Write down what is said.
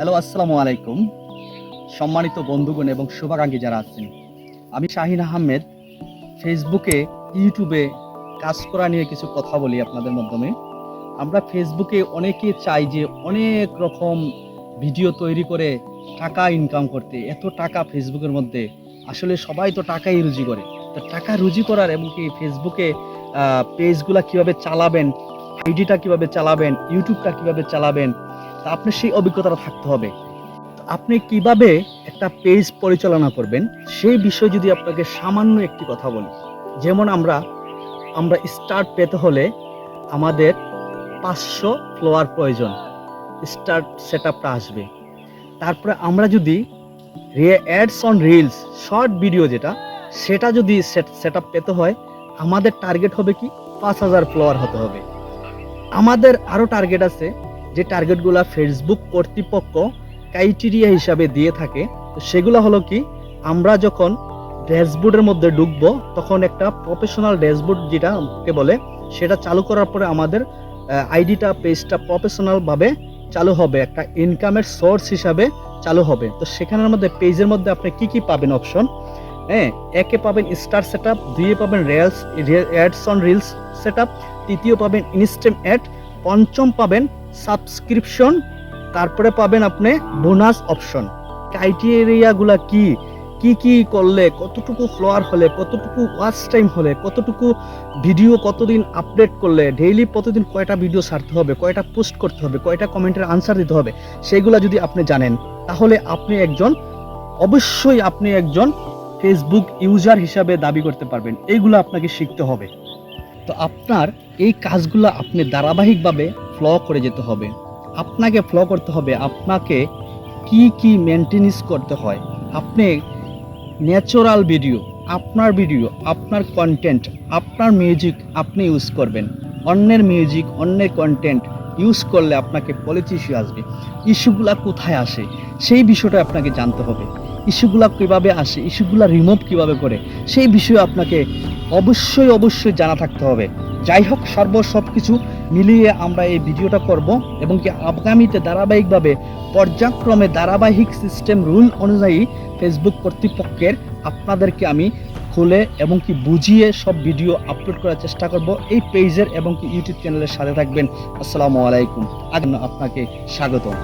Hello আসসালামু আলাইকুম। সম্মানিত বন্ধুগণ এবং শুভাকাঙ্ক্ষী যারা আছেন, আমি শাহিন আহমেদ, ফেসবুকে, ইউটিউবে কাজ করা নিয়ে কিছু কথা বলি আপনাদের মাধ্যমে। আমরা ফেসবুকে অনেকে চাই যে অনেক রকম ভিডিও তৈরি করে টাকা ইনকাম করতে। এত টাকা ফেসবুকের মধ্যে, আসলে সবাই তো টাকাই রুজি করে। তো টাকা রুজি করার এবং কি ফেসবুকে পেজগুলা কীভাবে চালাবেন, আইডিটা কীভাবে চালাবেন, ইউটিউবটা কীভাবে চালাবেন আপনার সেই অভিজ্ঞতাটা থাকতে হবে। আপনি কীভাবে একটা পেজ পরিচালনা করবেন, সেই বিষয়ে যদি আপনাকে সামান্য একটি কথা বলি। যেমন আমরা আমরা স্টার্ট পেতে হলে আমাদের পাঁচশো ফ্লোয়ার প্রয়োজন। স্টার্ট সেট আপটা আসবে। তারপরে আমরা যদি ads on reels short video যেটা, সেটা যদি সেট আপ পেতে হয়, আমাদের টার্গেট হবে কি? পাঁচ হাজার ফ্লোয়ার হতে হবে। আমাদের আরও টার্গেট আছে যে টার্গেটগুলো ফেসবুক কর্তৃপক্ষ ক্রাইটেরিয়া হিসাবে দিয়ে থাকে, তো সেগুলো হলো কি, আমরা যখন ড্যাশবোর্ডের মধ্যে ঢুকবো, তখন একটা প্রফেশনাল ড্যাশবোর্ড যেটা কে বলে, সেটা চালু করার পরে আমাদের আইডিটা পেজটা প্রফেশনালভাবে চালু হবে, একটা ইনকামের সোর্স হিসাবে চালু হবে। তো সেখানের মধ্যে পেজের মধ্যে আপনি কি কি পাবেন অপশন হ্যাঁ একে পাবেন স্টার সেট আপ দুইয়ে পাবেন reels ads on reels set up তৃতীয় পাবেন ইনস্টেম অ্যাড পঞ্চম পাবেন সাবস্ক্রিপশন, তারপরে পাবেন আপনি বোনাস অপশন। ক্রাইটেরিয়াগুলা কি? কি কি করলে, কতটুকু ফ্লোয়ার হলে, কতটুকু ওয়াচ টাইম হলে, কতটুকু ভিডিও কতদিন আপডেট করলে ডেইলি প্রতিদিন কয়টা ভিডিও ছাড়তে হবে, কয়টা পোস্ট করতে হবে, কয়টা কমেন্টের আনসার দিতে হবে সেইগুলা যদি আপনি জানেন, তাহলে আপনি একজন, অবশ্যই আপনি একজন ফেসবুক ইউজার হিসাবে দাবি করতে পারবেন। এইগুলো আপনাকে শিখতে হবে। তো আপনার এই কাজগুলো আপনি ধারাবাহিকভাবে ফ্লো করে যেতে হবে। আপনাকে ফ্লো করতে হবে, আপনাকে কি কি মেনটেনেন্স করতে হয়। আপনি ন্যাচারাল ভিডিও আপনার ভিডিও আপনার কন্টেন্ট আপনার মিউজিক আপনি ইউজ করবেন। অন্যের মিউজিক অন্যের কন্টেন্ট ইউজ করলে আপনাকে পলিচি ইস্যু আসবে। ইস্যুগুলা কোথায় আসে? সেই বিষয়টা আপনাকে জানতে হবে। ইস্যুগুলা কীভাবে আসে? ইস্যুগুলা রিমুভ কীভাবে করে? সেই বিষয়ে আপনাকে অবশ্যই অবশ্যই জানা থাকতে হবে। যাই হোক, সর্ব সব কিছু মিলিয়ে আমরা এই ভিডিওটা করব এবং কি আগামীতে ধারাবাহিকভাবে পর্যায়ক্রমে ধারাবাহিক সিস্টেম রুল অনুযায়ী ফেসবুক কর্তৃপক্ষের আপনাদেরকে আমি খুলে এবং কি বুঝিয়ে সব ভিডিও আপলোড করার চেষ্টা করব। এই পেজের এবং কি ইউটিউব চ্যানেলের সাথে থাকবেন। আসসালামু আলাইকুম। আগে আপনাকে স্বাগতম।